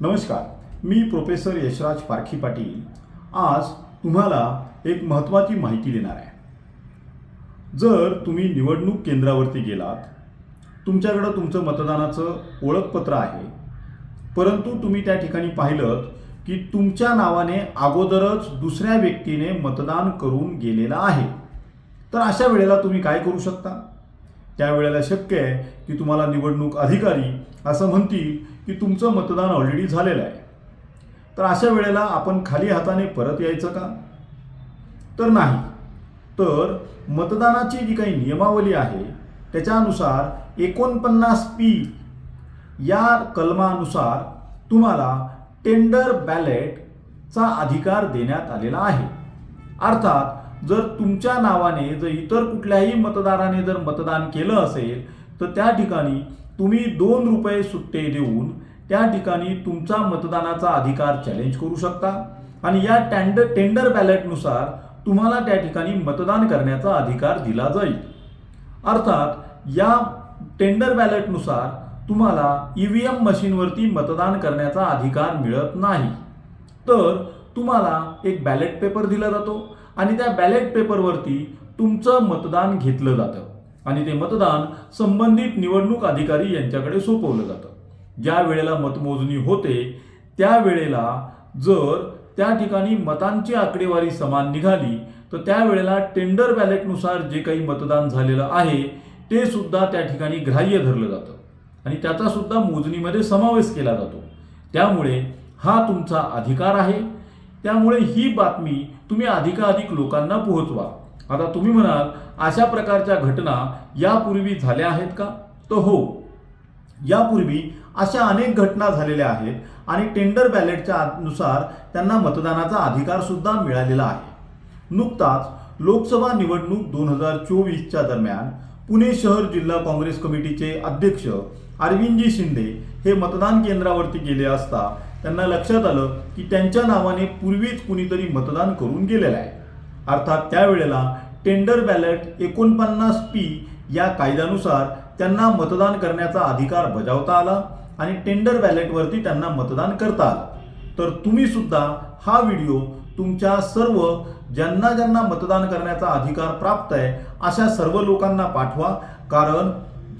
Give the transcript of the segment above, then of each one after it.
नमस्कार मी प्रोफेसर यशराज पारखी पाटील. आज तुम्हाला एक महत्त्वाची माहिती देणार आहे. जर तुम्ही निवडणूक केंद्रावरती गेलात तुमच्याकडं तुमचं मतदानाचं ओळखपत्र आहे परंतु तुम्ही त्या ठिकाणी पाहिलं की तुमच्या नावाने अगोदरच दुसऱ्या व्यक्तीने मतदान करून गेलेलं आहे तर अशा वेळेला तुम्ही काय करू शकता? त्यावेळेला शक्य आहे की तुम्हाला निवडणूक अधिकारी असं म्हणतील की तुमचं मतदान ऑलरेडी झालेलं आहे. तर अशा वेळेला आपण खाली हाताने परत यायचं का? तर नाही. तर मतदानाची जी काही नियमावली आहे त्याच्यानुसार एकोणपन्नास पी या कलमानुसार तुम्हाला टेंडर बॅलेटचा अधिकार देण्यात आलेला आहे. अर्थात जर तुमच्या नावाने जर इतर कुठल्याही मतदाराने जर मतदान केलं असेल तर त्या ठिकाणी तुम्ही दोन रुपये सुट्टे देऊन त्या ठिकाणी तुमचा मतदानाचा अधिकार चॅलेंज करू शकता. आणि या टँड टेंडर बॅलेटनुसार तुम्हाला त्या ठिकाणी मतदान करण्याचा अधिकार दिला जाईल. अर्थात या टेंडर बॅलेटनुसार तुम्हाला ई व्ही एम मशीनवरती मतदान करण्याचा अधिकार मिळत नाही. तर तुम्हाला एक बॅलेट पेपर दिला जातो. आणि त्या बॅलेट पेपरवरती तुमचं मतदान घेतलं जातं. आणि ते मतदान संबंधित निवडणूक अधिकारी यांच्याकडे सोपवलं जातं. ज्या वेळेला मतमोजणी होते त्या वेळेला जर त्या ठिकाणी मतांची आकडेवारी समान निघाली तर त्यावेळेला टेंडर बॅलेटनुसार जे काही मतदान झालेलं आहे ते सुद्धा त्या ठिकाणी ग्राह्य धरलं जातं. आणि त्याचा सुद्धा मोजणीमध्ये समावेश केला जातो. त्यामुळे हा तुमचा अधिकार आहे. त्यामुळे ही बातमी तुम्ही अधिकाधिक लोकांना पोहोचवा. आता तुम्ही म्हणाल अशा प्रकारच्या घटना यापूर्वी झाल्या आहेत का? तर हो. यापूर्वी अशा अनेक घटना झालेल्या आहेत आणि टेंडर बॅलेटच्या नुसार त्यांना मतदानाचा अधिकार सुद्धा मिळालेला आहे. नुकताच लोकसभा निवडणूक दोन हजार चोवीसच्या दरम्यान पुणे शहर जिल्हा काँग्रेस कमिटीचे अध्यक्ष अरविंदजी शिंदे हे मतदान केंद्रावरती गेले असता त्यांना लक्षात आलं की त्यांच्या नावाने पूर्वीच कुणीतरी मतदान करून गेलेलं आहे. अर्थात त्यावेळेला टेंडर बॅलेट एकोणपन्नास पी या कायद्यानुसार त्यांना मतदान करण्याचा अधिकार बजावता आला आणि टेंडर बॅलेटवरती त्यांना मतदान करता आलं. तर तुम्ही सुद्धा हा व्हिडिओ तुमच्या सर्व ज्यांना ज्यांना मतदान करण्याचा अधिकार प्राप्त आहे अशा सर्व लोकांना पाठवा. कारण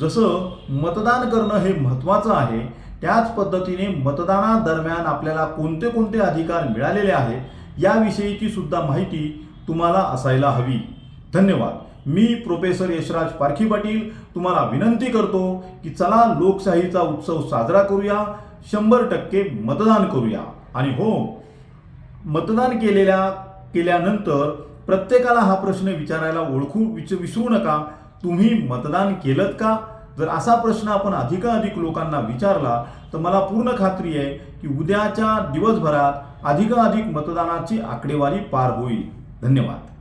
जसं मतदान करणं हे महत्त्वाचं आहे त्याच पद्धतीने मतदानादरम्यान आपल्याला कोणते कोणते अधिकार मिळालेले आहेत याविषयीची सुद्धा माहिती तुम्हाला असायला हवी. धन्यवाद. मी प्रोफेसर यशराज पारखी पाटील तुम्हाला विनंती करतो की चला लोकशाहीचा उत्सव साजरा करूया शंभर टक्के मतदान करूया. आणि हो मतदान केलेल्या केल्यानंतर प्रत्येकाला हा प्रश्न विचारायला ओळखू विच विसरू नका. तुम्ही मतदान केलं का? जर असा प्रश्न आपण अधिकाधिक लोकांना विचारला तर मला पूर्ण खात्री आहे की उद्याच्या दिवसभरात अधिकाधिक मतदानाची आकडेवारी पार होईल. धन्यवाद.